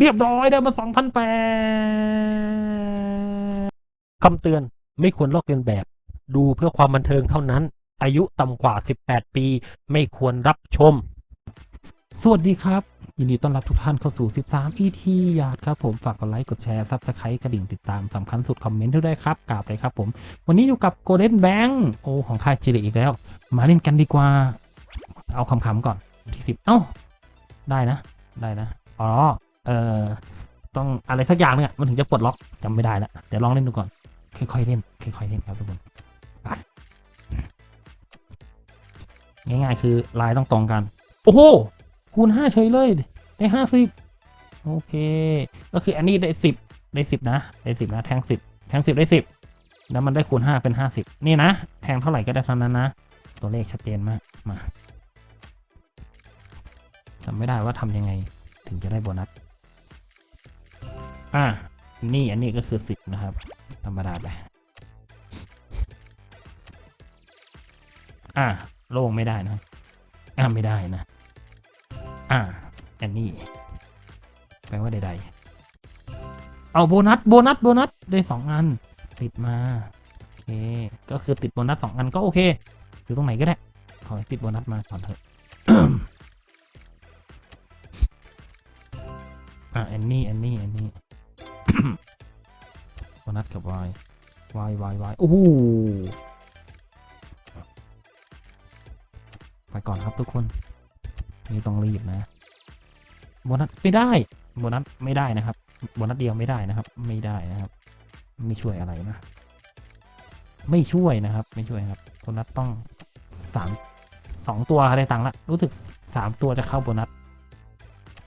เรียบร้อยได้มาสองพันแปดคำเตือนไม่ควรลอกเลียนแบบ ดูเพื่อความบันเทิงเท่านั้น อายุต่ำกว่า 18 ปี ไม่ควรรับชม สวัสดีครับ ยินดีต้อนรับทุกท่านเข้าสู่ 13 ET ยาดครับผมฝากกดไลค์กดแชร์ซับสไครต์กระดิ่งติดตามสำคัญสุดคอมเมนต์ด้วยครับกราบเลยครับผม วันนี้อยู่กับ Golden Bank โอของค่ายจิริอีกแล้ว มาเล่นกันดีกว่า เอาคำๆก่อนที่สิบเอ้า ได้นะ ได้นะอ๋อ เอ่อต้องอะไรสักอย่างเนี่ยมันถึงจะปลดล็อกจำไม่ได้ละเดี๋ยวลองเล่นดูก่อน ค่อยๆเล่น ค่อยๆเล่นครับทุกคนง่ายๆ คือลายต้องตรงกัน โอ้โหคูณห้าเฉยเลยได้ห้าสิบโอเค ก็คืออันนี้ได้สิบได้สิบนะ ได้สิบนะ แทงสิบแทงสิบได้สิบแล้วมันได้คูณห้าเป็นห้าสิบนี่นะ แทงเท่าไหร่ก็ได้เท่านั้นนะ ตัวเลขชัดเจนมากมาจำไม่ได้ว่าทำยังไงถึงจะได้โบนัส อะนี่อันนี้ก็คือสิบนะครับ ธรรมดาไปอะโล่งไม่ได้นะอะไม่ได้นะ อะอันนี้แปลว่าใดๆ เอาโบนัสโบนัสโบนัสได้สองอัน ติดมาโอเค ก็คือติดโบนัสสองอันก็โอเคอยู่ตรงไหนก็ได้ขอติดโบนัสมาก่อนเถอะอะแอนนี่แอนนี่แอนนี่ โบนัสกับวายวายวายวายโอ้โหไปก่อนครับทุกคนนี่ต้องรีบนะโบนัสไม่ได้โบนัสไม่ได้นะครับโบนัสเดียวไม่ได้นะครับ ไม่ได้นะครับ ไม่ช่วยอะไรนะ ไม่ช่วยนะครับ ไม่ช่วยครับโบนัสต้องสามสองตัวอะได้ตังละรู้สึกสามตัวจะเข้าโบนัส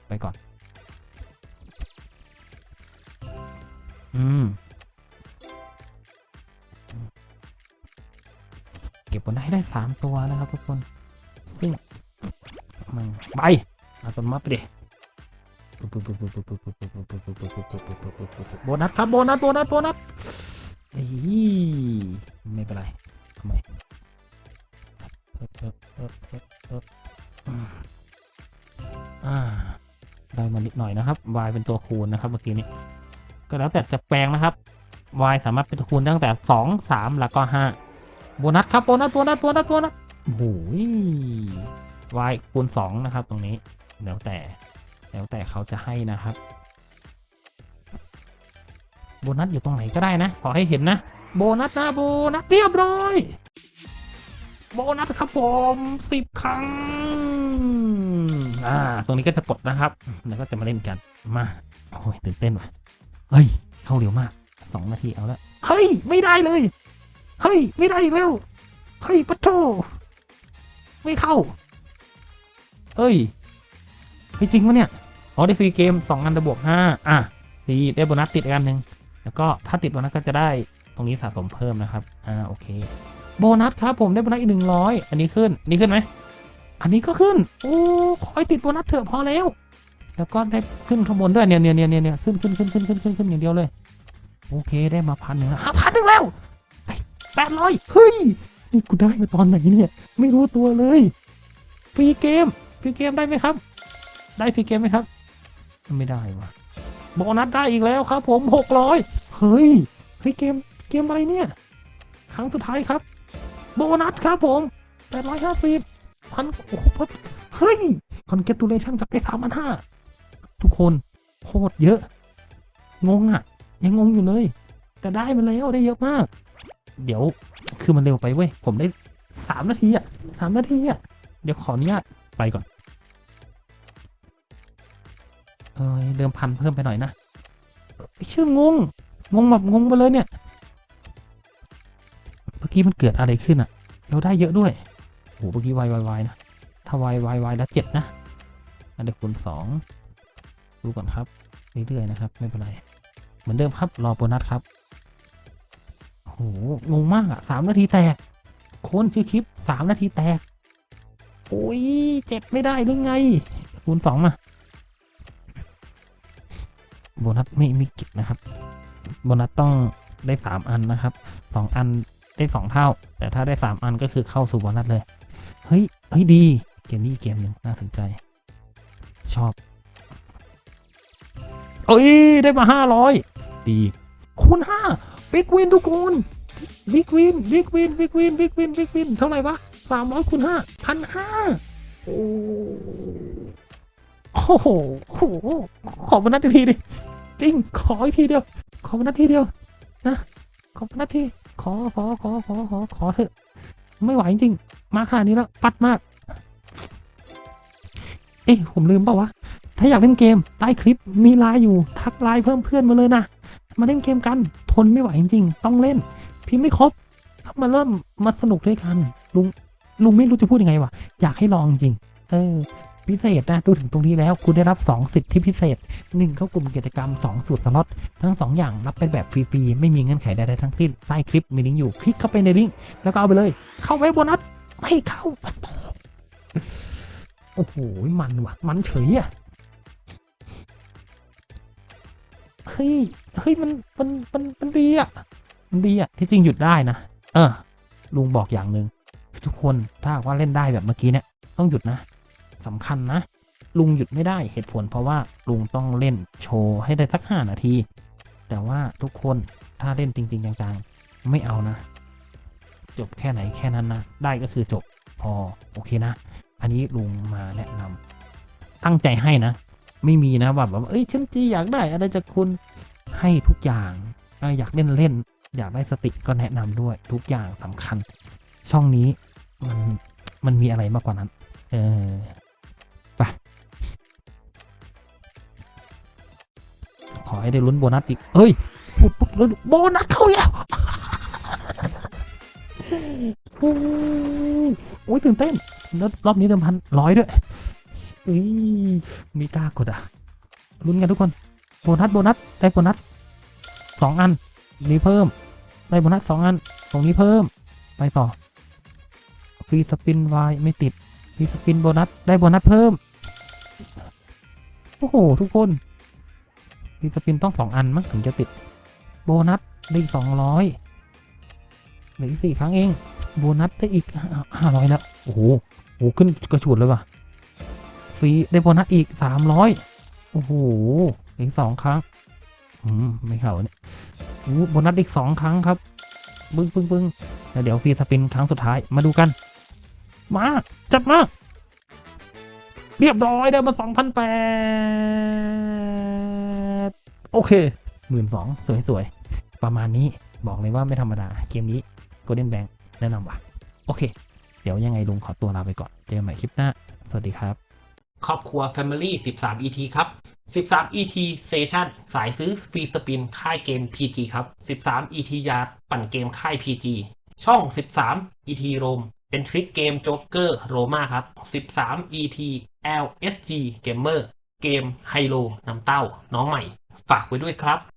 ไปก่อน อืม เก็บผลได้ได้สามตัวนะครับทุกคน ซึ่งมันไปเอาต้นไม้ไปดิโบนัสครับโบนัสโบนัสโบนัสเฮ้ยไม่เป็นไรทำไมอ่าได้มานิดหน่อยนะครับ y เป็นตัวคูณนะครับเมื่อกี้นี้ ก็แล้วแต่จะแปลงนะครับ y สามารถเป็นคูณตั้งแต่สองสามแล้วก็ห้าโบนัสครับโบนัสโบนัสโบนัสโบนัสโอ้โห y คูณสองนะครับ ตรงนี้แล้วแต่แล้วแต่เขาจะให้นะครับโบนัสอยู่ตรงไหนก็ได้นะ ขอให้เห็นนะ โบนัสนะโบนัสเรียบร้อย โบนัสครับผมสิบครั้ง อ่า ตรงนี้ก็จะปลดนะครับ แล้วก็จะมาเล่นกัน มา โอ้ยตื่นเต้นว่ะ เฮ้ย เข้าเร็วมากสองนาทีเอาละเฮ้ย ไม่ได้เลย เฮ้ย ไม่ได้อีกแล้ว เฮ้ยปัทโทไม่เข้า เอ้ยเฮ้ยจริงปะเนี่ย อ๋อได้ฟรีเกมสองอันจะบวกห้าอะดีได้โบนัสติดอีกอันหนึ่งแล้วก็ถ้าติดโบนัสก็จะได้ตรงนี้สะสมเพิ่มนะครับ อ่าโอเค โบนัสครับผมได้โบนัสอีกหนึ่งร้อยอันนี้ขึ้น นี่ขึ้นไหม อันนี้ก็ขึ้น โอ้ขอให้ติดโบนัสเถอะพอแล้ว แล้วก็ได้ขึ้นข้างบนด้วยเนี่ยเนี่ยเนี่ยเนี่ยเนี่ยขึ้นขึ้นขึ้นขึ้นขึ้นขึ้นขึ้นอย่างเดียวเลย โอเคได้มาพันหนึ่งแล้วพันหนึ่งแล้วแปดร้อยเฮ้ยนี่กูได้มาตอนไหนเนี่ย ไม่รู้ตัวเลยฟรีเกมฟรีเกมได้ไหมครับ ได้ฟรีเกมไหมครับ ไม่ได้วะโบนัสได้อีกแล้วครับผมหกร้อยเฮ้ยเฮ้ยเกมเกมอะไรเนี่ย ครั้งสุดท้ายครับ โบนัสครับผมแปดร้อยห้าสิบพันโอ้โหพันเฮ้ยคอนเกตูเลชันกับได้สามพันห้า ทุกคนโคตรเยอะ งงอะ ยังงงอยู่เลย แต่ได้มาแล้วได้เยอะมาก เดี๋ยวคือมันเร็วไปเว้ย ผมได้สามนาทีอะสามนาทีอะ เดี๋ยวขออนุญาตไปก่อน เอ้ยเดิมพันเพิ่มไปหน่อยนะเชื่องง งงแบบงงไปเลยเนี่ย เมื่อกี้มันเกิดอะไรขึ้นอะเราได้เยอะด้วยโหเมื่อกี้วายวายวายนะ ถ้าวายวายวายแล้วเจ็ดนะอันเดียวคูณสอง ดูก่อนครับเรื่อยๆนะครับ ไม่เป็นไร เหมือนเดิมครับ รอโบนัสครับโอ้โหงงมากอะสามนาทีแตกโค้นชื่อคลิปสามนาทีแตกโอ้ยเจ็ดไม่ได้หรือไง คูณสองมา โบนัสไม่มีกิจนะครับ โบนัสต้องได้สามอันนะครับสองอันได้สองเท่า แต่ถ้าได้สามอันก็คือเข้าสู่โบนัสเลย เฮ้ย เฮ้ยดี เกมนี้เกมหนึ่งน่าสนใจ ชอบ เอ้ย ได้มาห้าร้อยดี คูณห้าบิ๊กวินทุกคนบิ๊กวินบิ๊กวินบิ๊กวินบิ๊กวินบิ๊กวินเท่าไหร่วะสามร้อยคูณห้าพันห้าโอ้โหโอ้โหขอมานัดทีดิจริง ขออีกทีเดียว ขอมานัดทีเดียว นะ ขอมานัดทีขอขอขอขอขอขอเถอะ ไม่ไหวจริง มาขนาดนี้แล้ว ปัดมาก เอ้ยผมลืมเปล่าวะ ถ้าอยากเล่นเกมใต้คลิปมีไลน์อยู่ทักไลน์เพิ่มเพื่อนมาเลยนะ มาเล่นเกมกันทนไม่ไหวจริงๆ ต้องเล่น พิมพ์ไม่ครบมาเริ่มมาสนุกด้วยกัน ลุงลุงไม่รู้จะพูดยังไงวะอยากให้ลองจริง เออ พิเศษนะ ดูถึงตรงนี้แล้ว คุณได้รับ 2 สิทธิพิเศษ 1 เข้ากลุ่มกิจกรรม 2 สูตรสล็อตทั้ง 2 อย่างรับเป็นแบบฟรีๆ ไม่มีเงื่อนไขใดๆทั้งสิ้นใต้คลิปมีลิงก์อยู่ คลิกเข้าไปในลิงก์แล้วก็เอาไปเลย เข้าไว้โบนัสไม่เข้าโอ้โหมันว่ะ มันเฉยอะ ฮ้ยเฮ้ยมันมันมันมันดีอะมันดีอะที่จริงหยุดได้นะเออ ลุงบอกอย่างหนึ่งทุกคนถ้าว่าเล่นได้แบบเมื่อกี้เนี่ย ต้องหยุดนะสำคัญนะ ลุงหยุดไม่ได้เหตุผลเพราะว่าลุงต้องเล่นโชว์ให้ได้สักห้านาที แต่ว่าทุกคนถ้าเล่นจริง ๆ จังๆ ไม่เอานะ จบแค่ไหนแค่นั้นนะ ได้ก็คือจบพอโอเคนะ อันนี้ลุงมาแนะนำตั้งใจให้นะ ไม่มีนะแบบว่าเอ้ยฉันจีอยากได้อะไรจากคุณ ให้ทุกอย่างอยากเล่นเล่น อยากได้สติก็แนะนำด้วยทุกอย่างสำคัญ ช่องนี้มันมันมีอะไรมากกว่านั้น เออไปขอให้ได้ลุ้นโบนัสอีกเฮ้ยปุ๊บปุ๊บแล้วโบนัสเข้าแล้วโอ้ยโอ้ยตื่นเต้นรอบนี้เดิมพันร้อยด้วยเอ้ยมีกล้ากดอะลุ้นกันทุกคน โบนัสโบนัสได้โบนัสสองอันนี้เพิ่มได้โบนัสสองอัน ตรงนี้เพิ่มไปต่อฟรีสปินวายไม่ติดฟรีสปินโบนัสได้โบนัสเพิ่มโอ้โหทุกคนฟรีสปินต้องสองอันมั้งถึงจะติด โบนัสได้อีกสองร้อยเหลืออีกสี่ครั้งเองโบนัสได้อีกห้าร้อยแล้วโอ้โหโอ้ขึ้นกระฉูดเลยว่ะฟรีได้โบนัสอีกสามร้อยโอ้โห อีกสองครั้ง อืม ไม่เข้าเนี่ยโอ้โหโบนัสอีกสองครั้งครับปึ้งปึ้งปึ้งแล้วเดี๋ยวฟรีสปินครั้งสุดท้าย มาดูกัน มา จัดมา เรียบร้อยได้มาสองพันแปดโอเคหมื่นสองสวยๆ ประมาณนี้บอกเลยว่าไม่ธรรมดา เกมนี้ Golden Bank แนะนำว่ะ โอเค เดี๋ยวยังไงลุงขอตัวลาไปก่อน เจอกันใหม่คลิปหน้า สวัสดีครับ ครอบครัว Family 13 ET ครับ 13 ET Station สายซื้อฟรีสปินค่ายเกม PG ครับ 13 ET ยาปั่นเกมค่าย PG ช่อง 13 ET Rome เป็นทริกเกมโจ๊กเกอร์โรมาครับ 13 ET LSG Gamer เกมไฮโลน้ำเต้า น้องใหม่ ฝากไว้ด้วยครับ